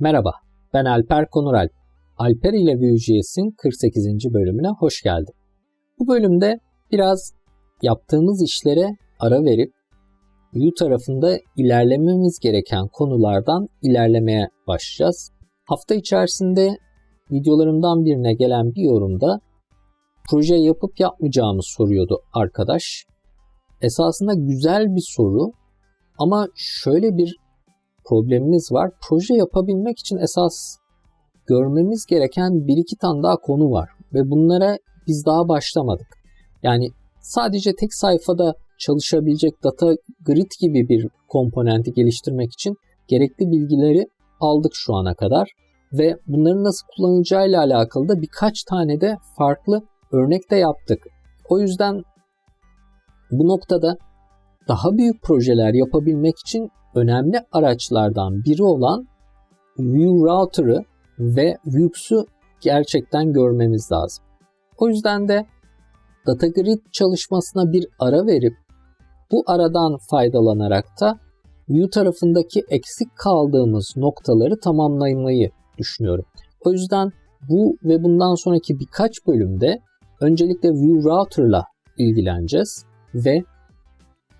Merhaba, ben Alper Konuralp. Alper ile Vue.js'in 48. bölümüne hoş geldin. Bu bölümde biraz yaptığımız işlere ara verip Vue tarafında ilerlememiz gereken konulardan ilerlemeye başlayacağız. Hafta içerisinde videolarımdan birine gelen bir yorumda proje yapıp yapmayacağımı soruyordu arkadaş. Esasında güzel bir soru ama şöyle bir problemimiz var. Proje yapabilmek için esas görmemiz gereken bir iki tane daha konu var ve bunlara biz daha başlamadık. Yani sadece tek sayfada çalışabilecek data grid gibi bir komponenti geliştirmek için gerekli bilgileri aldık şu ana kadar ve bunların nasıl kullanılacağıyla alakalı da birkaç tane de farklı örnek de yaptık. O yüzden bu noktada daha büyük projeler yapabilmek için önemli araçlardan biri olan Vue Router'ı ve Vuex'u gerçekten görmemiz lazım. O yüzden de Data Grid çalışmasına bir ara verip bu aradan faydalanarak da Vue tarafındaki eksik kaldığımız noktaları tamamlamayı düşünüyorum. O yüzden bu ve bundan sonraki birkaç bölümde öncelikle Vue Router'la ilgileneceğiz ve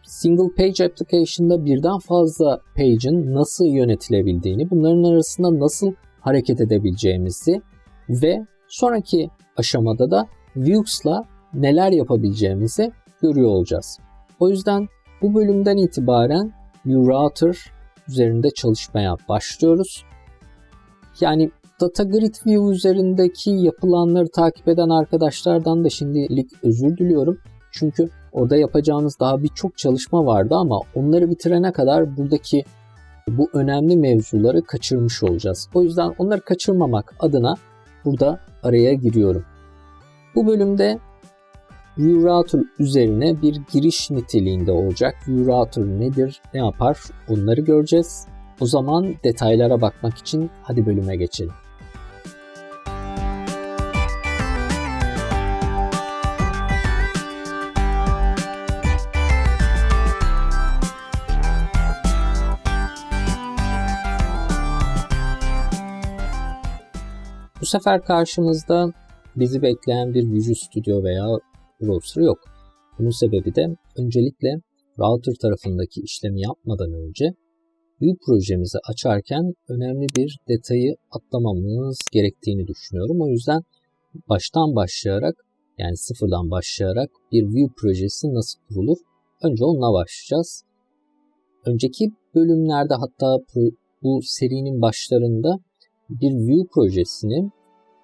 Single Page Application'da birden fazla page'in nasıl yönetilebildiğini, bunların arasında nasıl hareket edebileceğimizi ve sonraki aşamada da Vuex'la neler yapabileceğimizi görüyor olacağız. O yüzden bu bölümden itibaren Router üzerinde çalışmaya başlıyoruz. Yani Data Grid View üzerindeki yapılanları takip eden arkadaşlardan da şimdilik özür diliyorum. Çünkü orada yapacağımız daha birçok çalışma vardı ama onları bitirene kadar buradaki bu önemli mevzuları kaçırmış olacağız. O yüzden onları kaçırmamak adına burada araya giriyorum. Bu bölümde ViewRouter üzerine bir giriş niteliğinde olacak. ViewRouter nedir, ne yapar onları göreceğiz. O zaman detaylara bakmak için hadi bölüme geçelim. Sefer karşımızda bizi bekleyen bir Visual Studio veya browser yok. Bunun sebebi de öncelikle router tarafındaki işlemi yapmadan önce Vue projemizi açarken önemli bir detayı atlamamız gerektiğini düşünüyorum. O yüzden baştan başlayarak yani sıfırdan başlayarak bir Vue projesi nasıl kurulur? Önce onunla başlayacağız. Önceki bölümlerde hatta bu serinin başlarında bir Vue projesini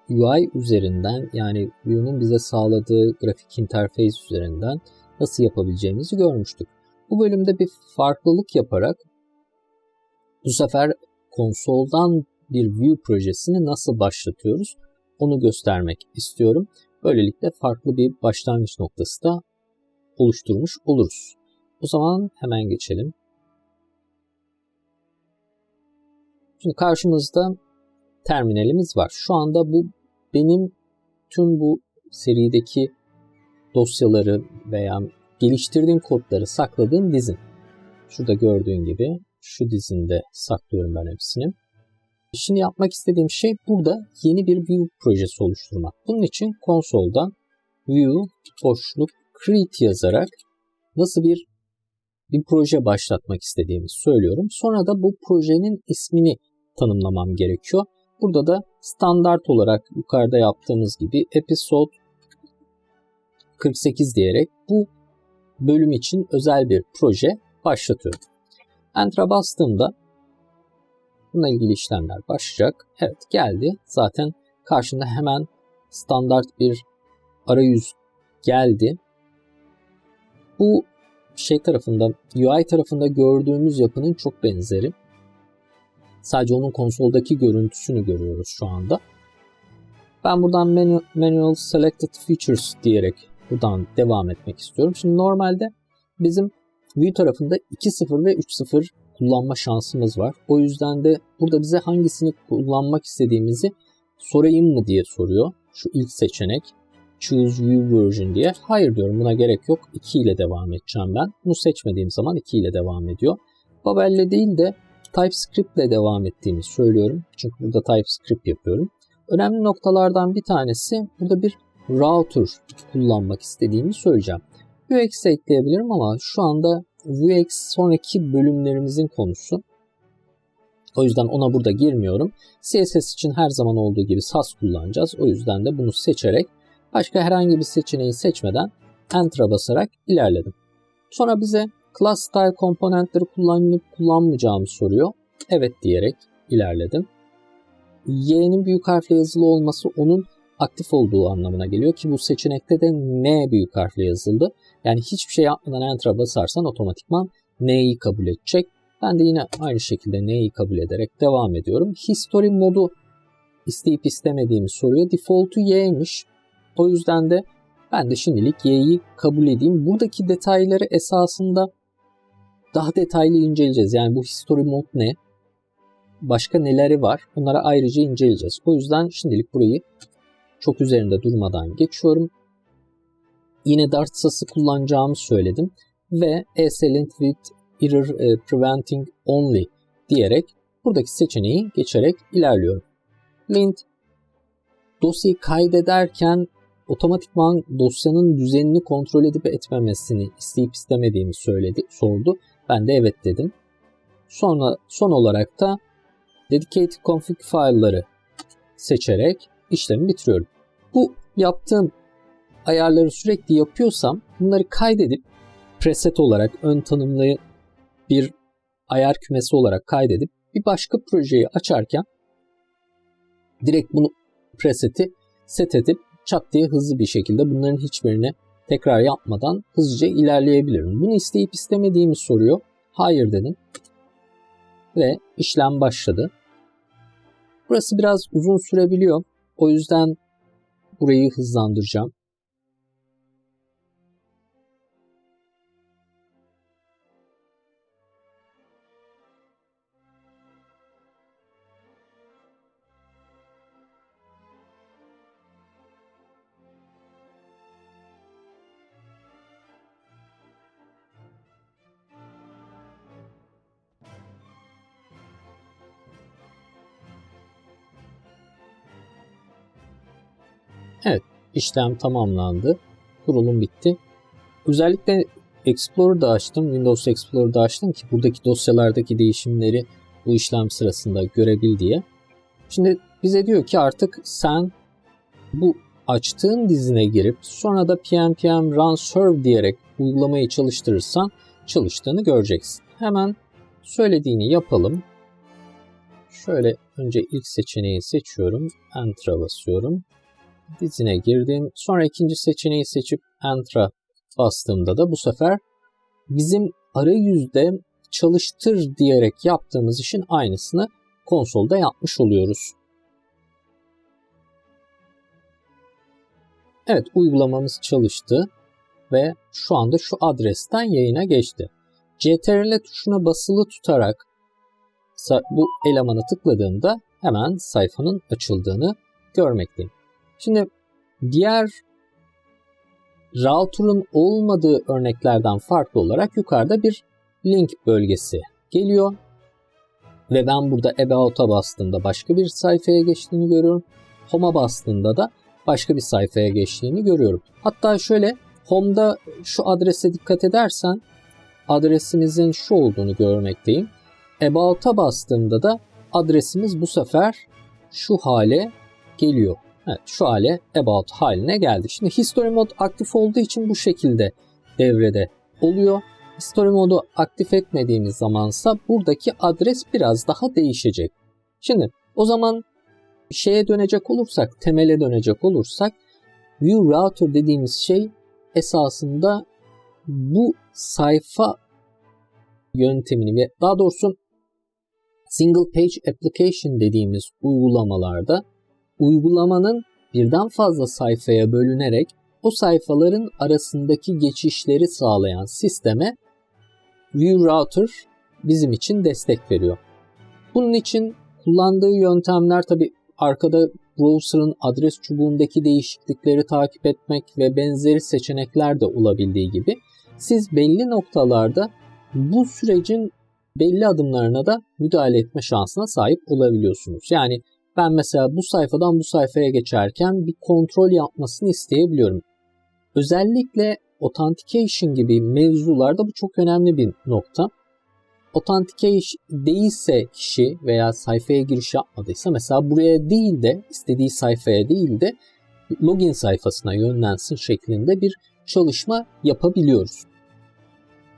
UI üzerinden yani Vue'nun bize sağladığı grafik interface üzerinden nasıl yapabileceğimizi görmüştük. Bu bölümde bir farklılık yaparak bu sefer konsoldan bir Vue projesini nasıl başlatıyoruz onu göstermek istiyorum. Böylelikle farklı bir başlangıç noktası da oluşturmuş oluruz. O zaman hemen geçelim. Şimdi karşımızda terminalimiz var. Şu anda bu benim tüm bu serideki dosyaları veya geliştirdiğim kodları sakladığım dizim. Şurada gördüğün gibi şu dizinde saklıyorum ben hepsini. Şimdi yapmak istediğim şey burada yeni bir Vue projesi oluşturmak. Bunun için konsoldan Vue boşluk create yazarak nasıl bir bir proje başlatmak istediğimi söylüyorum. Sonra da bu projenin ismini tanımlamam gerekiyor. Burada da standart olarak yukarıda yaptığımız gibi episode 48 diyerek bu bölüm için özel bir proje başlatıyorum. Enter'a bastığımda bununla ilgili işlemler başlayacak. Evet geldi. Zaten karşında hemen standart bir arayüz geldi. Bu şey tarafında UI tarafında gördüğümüz yapının çok benzeri. Sadece onun konsoldaki görüntüsünü görüyoruz şu anda. Ben buradan menu, Manual Selected Features diyerek buradan devam etmek istiyorum. Şimdi normalde bizim Vue tarafında 2.0 ve 3.0 kullanma şansımız var. O yüzden de burada bize hangisini kullanmak istediğimizi sorayım mı diye soruyor. Şu ilk seçenek Choose View Version diye. Hayır diyorum buna gerek yok. 2 ile devam edeceğim ben. Bunu seçmediğim zaman 2 ile devam ediyor. Babel'le değil de TypeScript ile devam ettiğimi söylüyorum. Çünkü burada TypeScript yapıyorum. Önemli noktalardan bir tanesi burada bir router kullanmak istediğimi söyleyeceğim. Vuex ekleyebilirim ama şu anda Vuex sonraki bölümlerimizin konusu. O yüzden ona burada girmiyorum. CSS için her zaman olduğu gibi SAS kullanacağız. O yüzden de bunu seçerek başka herhangi bir seçeneği seçmeden Enter'a basarak ilerledim. Sonra bize class style komponentleri kullanıp kullanmayacağımı soruyor. Evet diyerek ilerledim. Y'nin büyük harfle yazılı olması onun aktif olduğu anlamına geliyor ki bu seçenekte de N büyük harfle yazıldı. Yani hiçbir şey yapmadan Enter'a basarsan otomatikman N'yi kabul edecek. Ben de yine aynı şekilde N'yi kabul ederek devam ediyorum. History modu isteyip istemediğimi soruyor. Default'u Y'ymiş. O yüzden de ben de şimdilik Y'yi kabul edeyim. Buradaki detayları esasında daha detaylı inceleyeceğiz. Yani bu history mode ne? Başka neleri var? Onlara ayrıca inceleyeceğiz. O yüzden şimdilik burayı çok üzerinde durmadan geçiyorum. Yine Dart sası kullanacağımı söyledim. Ve ESLint with Error e, Preventing Only diyerek buradaki seçeneği geçerek ilerliyorum. Lint dosyayı kaydederken otomatikman dosyanın düzenini kontrol edip etmemesini isteyip istemediğimi söyledi, sordu. Ben de evet dedim. Sonra son olarak da dedicated config file'ları seçerek işlemi bitiriyorum. Bu yaptığım ayarları sürekli yapıyorsam bunları kaydedip preset olarak ön tanımlı bir ayar kümesi olarak kaydedip bir başka projeyi açarken direkt bunu preseti set edip çat diye hızlı bir şekilde bunların hiçbirini tekrar yapmadan hızlıca ilerleyebilirim. Bunu isteyip istemediğimi soruyor. Hayır dedim. Ve işlem başladı. Burası biraz uzun sürebiliyor. O yüzden burayı hızlandıracağım. Evet, işlem tamamlandı. Kurulum bitti. Özellikle Explorer'da açtım, Windows Explorer'da açtım ki buradaki dosyalardaki değişimleri bu işlem sırasında görebil diye. Şimdi bize diyor ki artık sen bu açtığın dizine girip sonra da pnpm run serve diyerek uygulamayı çalıştırırsan çalıştığını göreceksin. Hemen söylediğini yapalım. Şöyle önce ilk seçeneği seçiyorum. Enter'a basıyorum dizine girdim. Sonra ikinci seçeneği seçip Enter'a bastığımda da bu sefer bizim arayüzde çalıştır diyerek yaptığımız işin aynısını konsolda yapmış oluyoruz. Evet uygulamamız çalıştı ve şu anda şu adresten yayına geçti. CTRL tuşuna basılı tutarak bu elemana tıkladığımda hemen sayfanın açıldığını görmekteyim. Şimdi diğer router'ın olmadığı örneklerden farklı olarak yukarıda bir link bölgesi geliyor. Ve ben burada About'a bastığımda başka bir sayfaya geçtiğini görüyorum. Home'a bastığımda da başka bir sayfaya geçtiğini görüyorum. Hatta şöyle Home'da şu adrese dikkat edersen adresimizin şu olduğunu görmekteyim. About'a bastığımda da adresimiz bu sefer şu hale geliyor. Evet, şu hale about haline geldi. Şimdi history mode aktif olduğu için bu şekilde devrede oluyor. History modu aktif etmediğimiz zamansa buradaki adres biraz daha değişecek. Şimdi o zaman şeye dönecek olursak, temele dönecek olursak view router dediğimiz şey esasında bu sayfa yöntemini ve daha doğrusu single page application dediğimiz uygulamalarda uygulamanın birden fazla sayfaya bölünerek o sayfaların arasındaki geçişleri sağlayan sisteme View Router bizim için destek veriyor. Bunun için kullandığı yöntemler tabi arkada browser'ın adres çubuğundaki değişiklikleri takip etmek ve benzeri seçenekler de olabildiği gibi siz belli noktalarda bu sürecin belli adımlarına da müdahale etme şansına sahip olabiliyorsunuz. Yani ben mesela bu sayfadan bu sayfaya geçerken bir kontrol yapmasını isteyebiliyorum. Özellikle authentication gibi mevzularda bu çok önemli bir nokta. Authentication değilse kişi veya sayfaya giriş yapmadıysa mesela buraya değil de istediği sayfaya değil de login sayfasına yönlensin şeklinde bir çalışma yapabiliyoruz.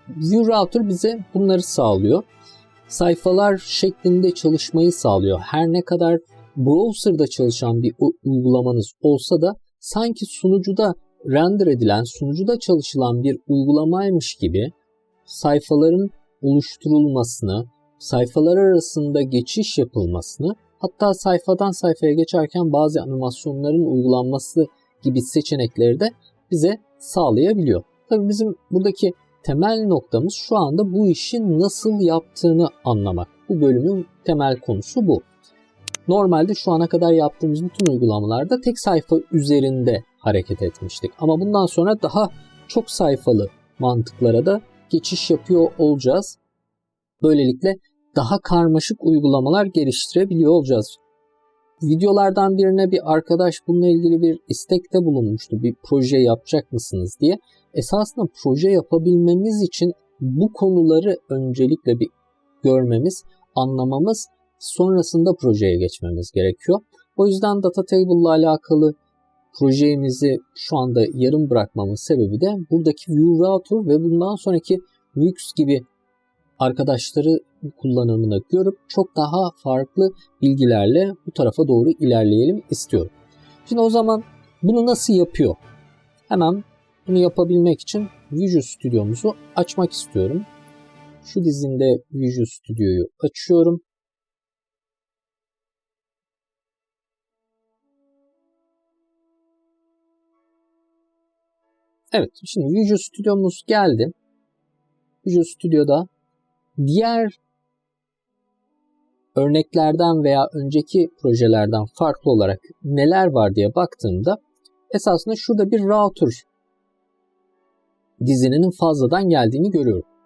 View Router bize bunları sağlıyor. Sayfalar şeklinde çalışmayı sağlıyor. Her ne kadar browser'da çalışan bir uygulamanız olsa da sanki sunucuda render edilen, sunucuda çalışılan bir uygulamaymış gibi sayfaların oluşturulmasını, sayfalar arasında geçiş yapılmasını, hatta sayfadan sayfaya geçerken bazı animasyonların uygulanması gibi seçenekleri de bize sağlayabiliyor. Tabii bizim buradaki temel noktamız şu anda bu işin nasıl yaptığını anlamak. Bu bölümün temel konusu bu. Normalde şu ana kadar yaptığımız bütün uygulamalarda tek sayfa üzerinde hareket etmiştik. Ama bundan sonra daha çok sayfalı mantıklara da geçiş yapıyor olacağız. Böylelikle daha karmaşık uygulamalar geliştirebiliyor olacağız. Videolardan birine bir arkadaş bununla ilgili bir istekte bulunmuştu. Bir proje yapacak mısınız diye. Esasında proje yapabilmemiz için bu konuları öncelikle bir görmemiz, anlamamız, sonrasında projeye geçmemiz gerekiyor. O yüzden data table ile alakalı projemizi şu anda yarım bırakmamın sebebi de buradaki View Router ve bundan sonraki Vux gibi arkadaşları kullanımını görüp çok daha farklı bilgilerle bu tarafa doğru ilerleyelim istiyorum. Şimdi o zaman bunu nasıl yapıyor? Hemen bunu yapabilmek için Visual Studio'muzu açmak istiyorum. Şu dizinde Visual Studio'yu açıyorum. Evet, şimdi Visual Studio'muz geldi. Visual Studio'da diğer örneklerden veya önceki projelerden farklı olarak neler var diye baktığımda esasında şurada bir router dizinin fazladan geldiğini görüyorum.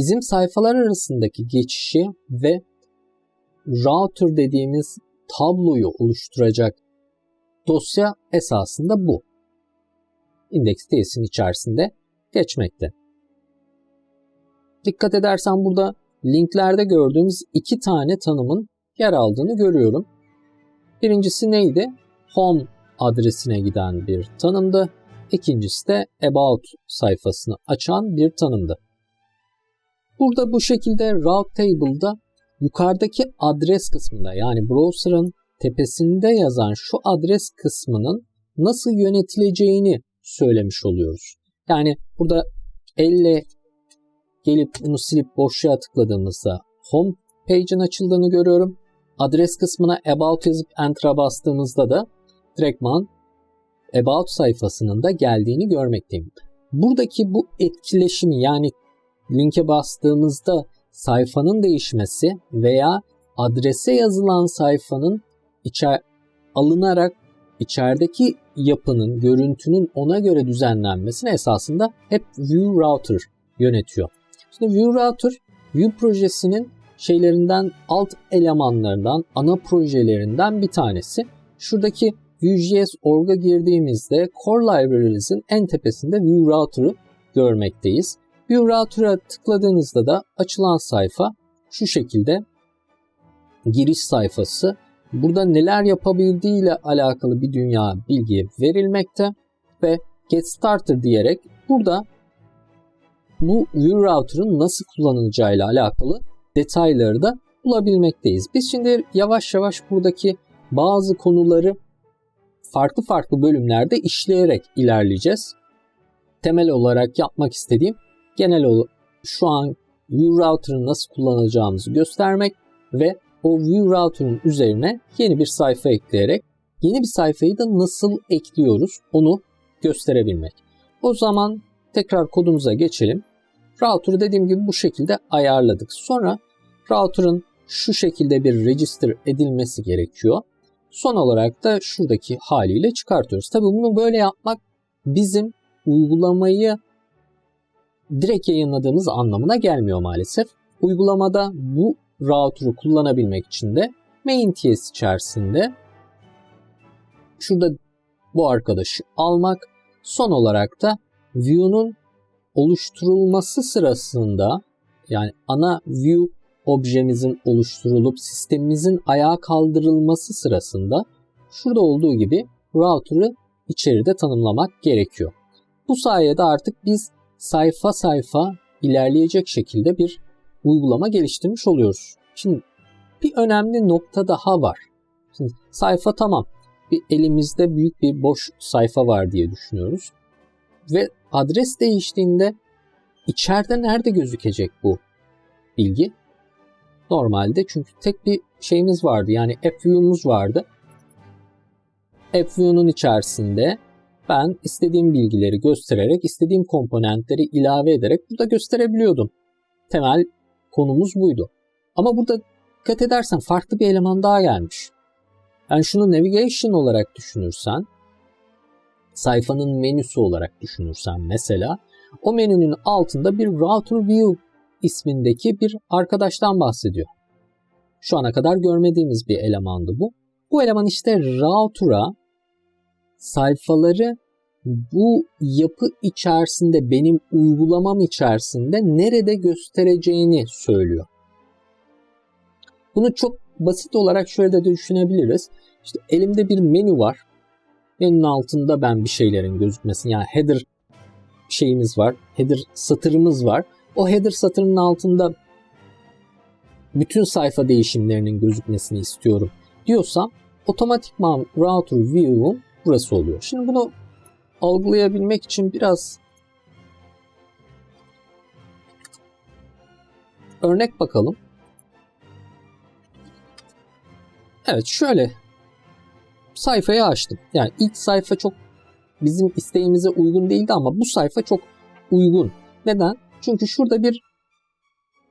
Bizim sayfalar arasındaki geçişi ve router dediğimiz tabloyu oluşturacak dosya esasında bu. Index.js'in içerisinde geçmekte. Dikkat edersen burada linklerde gördüğümüz iki tane tanımın yer aldığını görüyorum. Birincisi neydi? Home adresine giden bir tanımdı. İkincisi de About sayfasını açan bir tanımdı. Burada bu şekilde route table'da yukarıdaki adres kısmında yani browser'ın tepesinde yazan şu adres kısmının nasıl yönetileceğini söylemiş oluyoruz. Yani burada elle gelip bunu silip boşluğa tıkladığımızda home page'in açıldığını görüyorum. Adres kısmına about yazıp enter'a bastığımızda da direktman about sayfasının da geldiğini görmekteyim. Buradaki bu etkileşimi yani linke bastığımızda sayfanın değişmesi veya adrese yazılan sayfanın içer alınarak içerideki yapının, görüntünün ona göre düzenlenmesini esasında hep View Router yönetiyor. Şimdi View Router, View projesinin şeylerinden, alt elemanlarından, ana projelerinden bir tanesi. Şuradaki Vue.js org'a girdiğimizde Core Libraries'in en tepesinde View Router'ı görmekteyiz. Bir router'a tıkladığınızda da açılan sayfa şu şekilde giriş sayfası. Burada neler yapabildiği ile alakalı bir dünya bilgi verilmekte ve Get Starter diyerek burada bu View Router'ın nasıl kullanılacağı ile alakalı detayları da bulabilmekteyiz. Biz şimdi yavaş yavaş buradaki bazı konuları farklı farklı bölümlerde işleyerek ilerleyeceğiz. Temel olarak yapmak istediğim genel olarak şu an View Router'ı nasıl kullanacağımızı göstermek ve o View Router'ın üzerine yeni bir sayfa ekleyerek yeni bir sayfayı da nasıl ekliyoruz onu gösterebilmek. O zaman tekrar kodumuza geçelim. Router'ı dediğim gibi bu şekilde ayarladık. Sonra router'ın şu şekilde bir register edilmesi gerekiyor. Son olarak da şuradaki haliyle çıkartıyoruz. Tabi bunu böyle yapmak bizim uygulamayı direkt yayınladığımız anlamına gelmiyor maalesef. Uygulamada bu router'ı kullanabilmek için de main.ts içerisinde şurada bu arkadaşı almak, son olarak da view'nun oluşturulması sırasında yani ana view objemizin oluşturulup sistemimizin ayağa kaldırılması sırasında şurada olduğu gibi router'ı içeride tanımlamak gerekiyor. Bu sayede artık biz sayfa sayfa ilerleyecek şekilde bir uygulama geliştirmiş oluyoruz. Şimdi bir önemli nokta daha var. Şimdi sayfa tamam. Bir elimizde büyük bir boş sayfa var diye düşünüyoruz. Ve adres değiştiğinde içeride nerede gözükecek bu bilgi? Normalde çünkü tek bir şeyimiz vardı. Yani app view'umuz vardı. App view'nun içerisinde ben istediğim bilgileri göstererek, istediğim komponentleri ilave ederek burada gösterebiliyordum. Temel konumuz buydu. Ama burada dikkat edersen farklı bir eleman daha gelmiş. Yani şunu navigation olarak düşünürsen, sayfanın menüsü olarak düşünürsen mesela, o menünün altında bir router view ismindeki bir arkadaştan bahsediyor. Şu ana kadar görmediğimiz bir elemandı bu. Bu eleman işte router'a sayfaları bu yapı içerisinde benim uygulamam içerisinde nerede göstereceğini söylüyor. Bunu çok basit olarak şöyle de düşünebiliriz. İşte elimde bir menü var. Menünün altında ben bir şeylerin gözükmesini yani header şeyimiz var. Header satırımız var. O header satırının altında bütün sayfa değişimlerinin gözükmesini istiyorum diyorsam otomatikman router view'um burası oluyor. Şimdi bunu algılayabilmek için biraz örnek bakalım. Evet şöyle sayfayı açtım. Yani ilk sayfa çok bizim isteğimize uygun değildi ama bu sayfa çok uygun. Neden? Çünkü şurada bir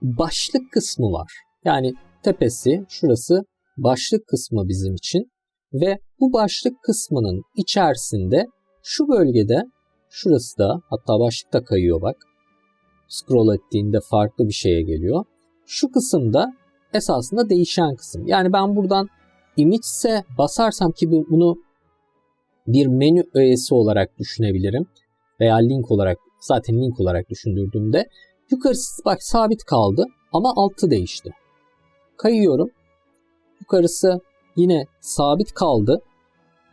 başlık kısmı var. Yani tepesi şurası başlık kısmı bizim için ve bu başlık kısmının içerisinde şu bölgede şurası da hatta başlık da kayıyor bak. Scroll ettiğinde farklı bir şeye geliyor. Şu kısımda esasında değişen kısım. Yani ben buradan image'se basarsam ki bunu bir menü öğesi olarak düşünebilirim veya link olarak zaten link olarak düşündürdüğümde yukarısı bak sabit kaldı ama altı değişti. Kayıyorum. Yukarısı yine sabit kaldı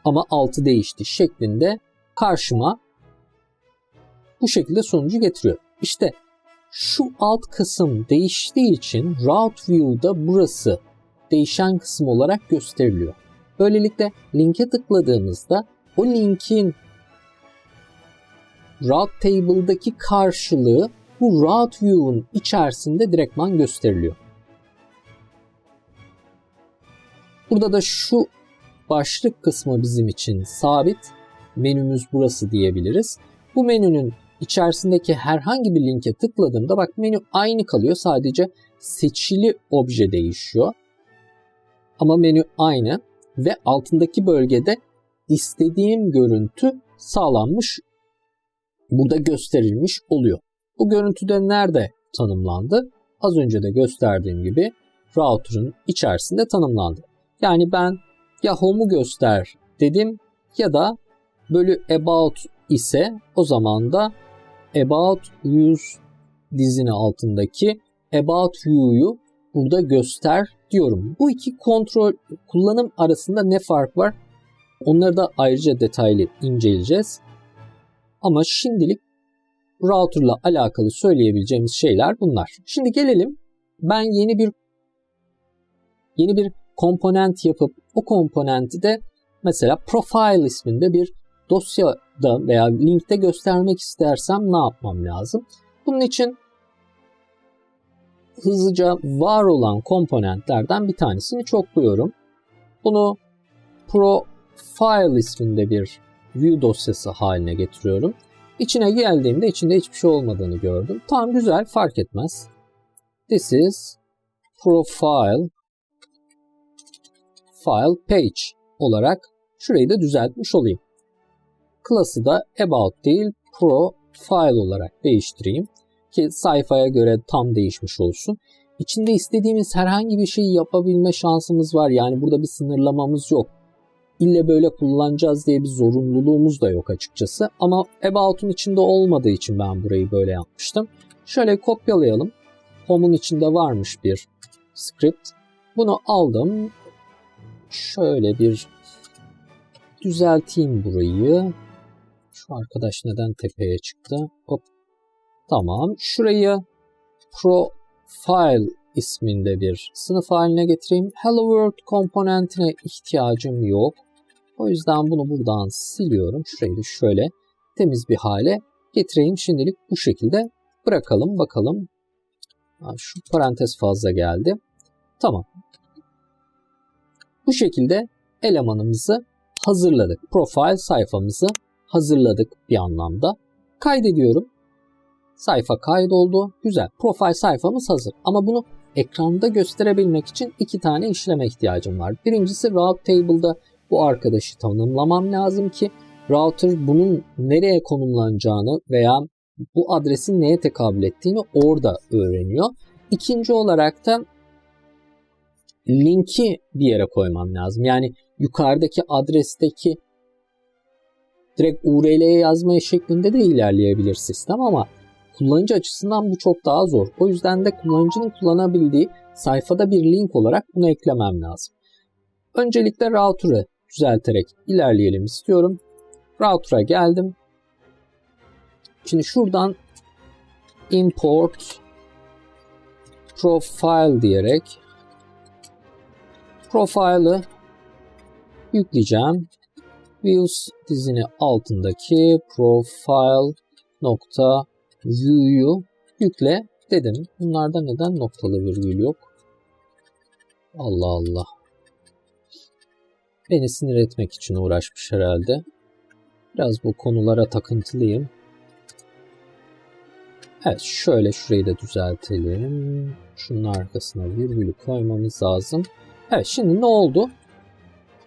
ama altı değişti şeklinde karşıma bu şekilde sonucu getiriyor. İşte şu alt kısım değiştiği için Route View'da burası değişen kısım olarak gösteriliyor. Böylelikle linke tıkladığımızda o linkin Route Table'daki karşılığı bu Route View'un içerisinde direktman gösteriliyor. Burada da şu başlık kısmı bizim için sabit. Menümüz burası diyebiliriz. Bu menünün içerisindeki herhangi bir linke tıkladığımda bak menü aynı kalıyor. Sadece seçili obje değişiyor. Ama menü aynı ve altındaki bölgede istediğim görüntü sağlanmış burada gösterilmiş oluyor. Bu görüntüde nerede tanımlandı? Az önce de gösterdiğim gibi router'ın içerisinde tanımlandı. Yani ben ya home'u göster dedim ya da bölü about ise o zaman da about use dizini altındaki about view'yu burada göster diyorum. Bu iki kontrol kullanım arasında ne fark var? Onları da ayrıca detaylı inceleyeceğiz. Ama şimdilik router'la alakalı söyleyebileceğimiz şeyler bunlar. Şimdi gelelim ben yeni bir yeni bir komponent yapıp o komponenti de mesela profile isminde bir dosyada veya linkte göstermek istersem ne yapmam lazım? Bunun için hızlıca var olan komponentlerden bir tanesini çokluyorum. Bunu profile isminde bir view dosyası haline getiriyorum. İçine geldiğimde içinde hiçbir şey olmadığını gördüm. Tam güzel fark etmez. This is profile profile page olarak şurayı da düzeltmiş olayım. Class'ı da about değil profile olarak değiştireyim ki sayfaya göre tam değişmiş olsun. İçinde istediğimiz herhangi bir şeyi yapabilme şansımız var. Yani burada bir sınırlamamız yok. İlle böyle kullanacağız diye bir zorunluluğumuz da yok açıkçası. Ama About'un içinde olmadığı için ben burayı böyle yapmıştım. Şöyle kopyalayalım. Home'un içinde varmış bir script. Bunu aldım. Şöyle bir düzelteyim burayı. Şu arkadaş neden tepeye çıktı? Hop. Tamam. Şurayı profile isminde bir sınıf haline getireyim. Hello World komponentine ihtiyacım yok. O yüzden bunu buradan siliyorum. Şurayı da şöyle temiz bir hale getireyim. Şimdilik bu şekilde bırakalım bakalım. Şu parantez fazla geldi. Tamam. Bu şekilde elemanımızı hazırladık. Profile sayfamızı hazırladık bir anlamda. Kaydediyorum. Sayfa kaydoldu. Güzel. Profile sayfamız hazır. Ama bunu ekranda gösterebilmek için iki tane işleme ihtiyacım var. Birincisi route table'da bu arkadaşı tanımlamam lazım ki router bunun nereye konumlanacağını veya bu adresin neye tekabül ettiğini orada öğreniyor. İkinci olarak da linki bir yere koymam lazım. Yani yukarıdaki adresteki direkt URL'ye yazmaya şeklinde de ilerleyebilir sistem ama kullanıcı açısından bu çok daha zor. O yüzden de kullanıcının kullanabildiği sayfada bir link olarak bunu eklemem lazım. Öncelikle router'ı düzelterek ilerleyelim istiyorum. Router'a geldim. Şimdi şuradan import profile diyerek profile'ı yükleyeceğim. Views dizini altındaki profile nokta view'yu yükle dedim. Bunlarda neden noktalı virgül yok? Allah Allah. Beni sinir etmek için uğraşmış herhalde. Biraz bu konulara takıntılıyım. Evet şöyle şurayı da düzeltelim. Şunun arkasına virgülü koymamız lazım. Evet şimdi ne oldu?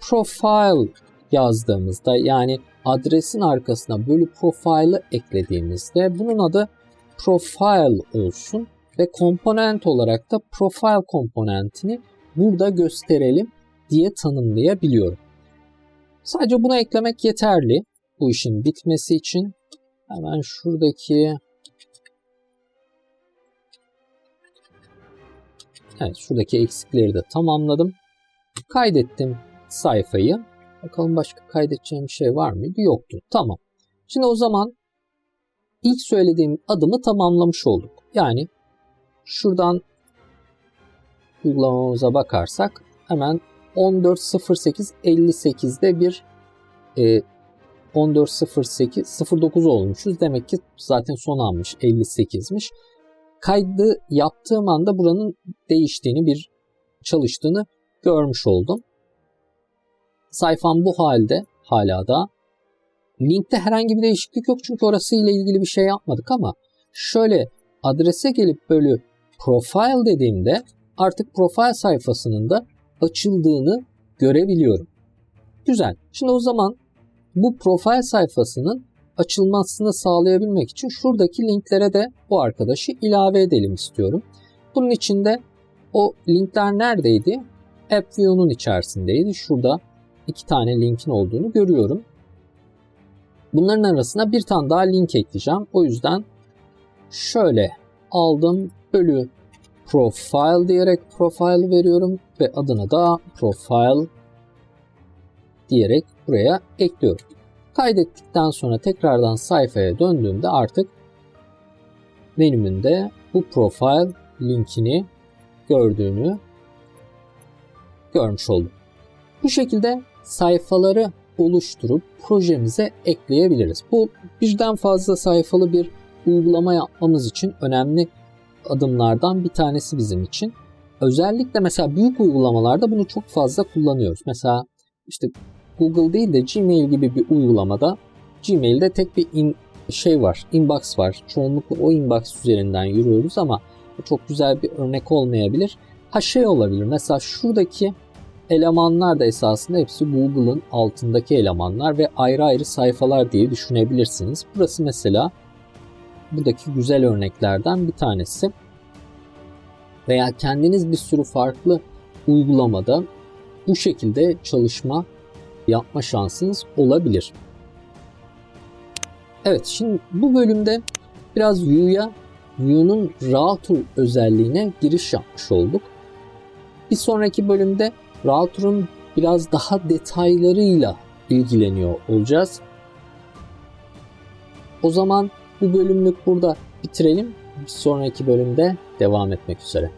Profile yazdığımızda yani adresin arkasına bölü profile'ı eklediğimizde bunun adı profile olsun ve komponent olarak da profile komponentini burada gösterelim diye tanımlayabiliyorum. Sadece bunu eklemek yeterli bu işin bitmesi için. Hemen şuradaki Evet şuradaki eksikleri de tamamladım. Kaydettim sayfayı. Bakalım başka kaydedeceğim bir şey var mıydı? Yoktu. Tamam. Şimdi o zaman ilk söylediğim adımı tamamlamış olduk. Yani şuradan uygulamamıza bakarsak hemen 14.08.58'de bir e, 14.08 09 olmuşuz. Demek ki zaten son almış 58'miş. Kaydı yaptığım anda buranın değiştiğini bir çalıştığını görmüş oldum. Sayfam bu halde hala da. Linkte herhangi bir değişiklik yok çünkü orası ile ilgili bir şey yapmadık ama şöyle adrese gelip bölü profile dediğimde artık profile sayfasının da açıldığını görebiliyorum. Güzel. Şimdi o zaman bu profil sayfasının açılmasını sağlayabilmek için şuradaki linklere de bu arkadaşı ilave edelim istiyorum. Bunun için de o linkler neredeydi? AppView'nun içerisindeydi. Şurada iki tane linkin olduğunu görüyorum. Bunların arasına bir tane daha link ekleyeceğim. O yüzden şöyle aldım bölü profile diyerek profile veriyorum ve adına da profile diyerek buraya ekliyorum. Kaydettikten sonra tekrardan sayfaya döndüğümde artık menümünde bu profile linkini gördüğünü görmüş oldum. Bu şekilde sayfaları oluşturup projemize ekleyebiliriz. Bu birden fazla sayfalı bir uygulama yapmamız için önemli adımlardan bir tanesi bizim için. Özellikle mesela büyük uygulamalarda bunu çok fazla kullanıyoruz. Mesela işte Google değil de Gmail gibi bir uygulamada Gmail'de tek bir in, şey var, inbox var. Çoğunlukla o inbox üzerinden yürüyoruz ama çok güzel bir örnek olmayabilir. Ha şey olabilir mesela şuradaki elemanlar da esasında hepsi Google'ın altındaki elemanlar ve ayrı ayrı sayfalar diye düşünebilirsiniz. Burası mesela buradaki güzel örneklerden bir tanesi. Veya kendiniz bir sürü farklı uygulamada bu şekilde çalışma yapma şansınız olabilir. Evet şimdi bu bölümde biraz Vue'ya Vue'nun Router özelliğine giriş yapmış olduk. Bir sonraki bölümde Router'ın biraz daha detaylarıyla ilgileniyor olacağız. O zaman bu bölümlük burada bitirelim. Bir sonraki bölümde devam etmek üzere.